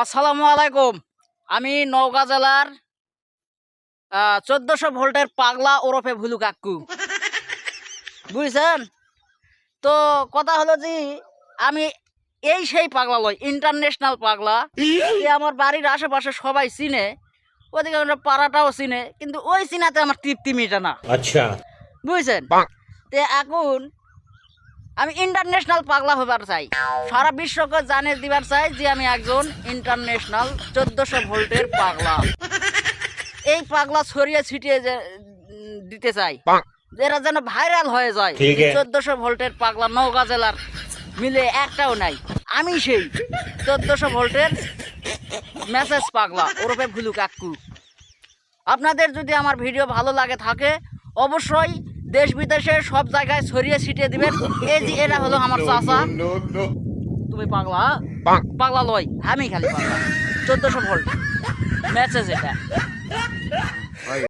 আসসালামু আলাইকুম। আমি নওগাঁ জেলার চোদ্দশো ভোল্টের পাগলা ওরফে ভুলু কাকু। বুঝছেন? তো কথা হলো যে আমি এই সেই পাগলা লই ইন্টারন্যাশনাল পাগলা। আমার বাড়ির আশেপাশে সবাই চিনে ওদিকে আমরা পাড়াটাও চিনে কিন্তু ওই চিনাতে আমার তৃপ্তি মেটে না। আচ্ছা। বুঝছেন? এখন আমি ইন্টারন্যাশনাল পাগলা হবার চাই। সারা বিশ্বকে জানে দিবার চাই যে আমি একজন ইন্টারন্যাশনাল চোদ্দশো ভোল্টের পাগলা। এই পাগলা ছড়িয়ে ছিটিয়ে যে দিতে চাই। এরা যেন ভাইরাল হয়ে যায়। চোদ্দশো ভোল্টের পাগলা নওগাঁ জেলার মিলে একটাও নাই। আমি সেই চোদ্দশো ভোল্টের মেসেজ পাগলা ওরফে ভুলু কাকু আপনাদের যদি আমার ভিডিও ভালো লাগে থাকে অবশ্যই দেশ বিদেশে সব জায়গায় ছড়িয়ে ছিটিয়ে দিবেন। এই যে এটা হলো আমার চাচা। তুমি পাগলা? পাগলা লয়। আমি খালি পাগলা। চোদ্দশো ভোল্ট। মেসেজ এটা।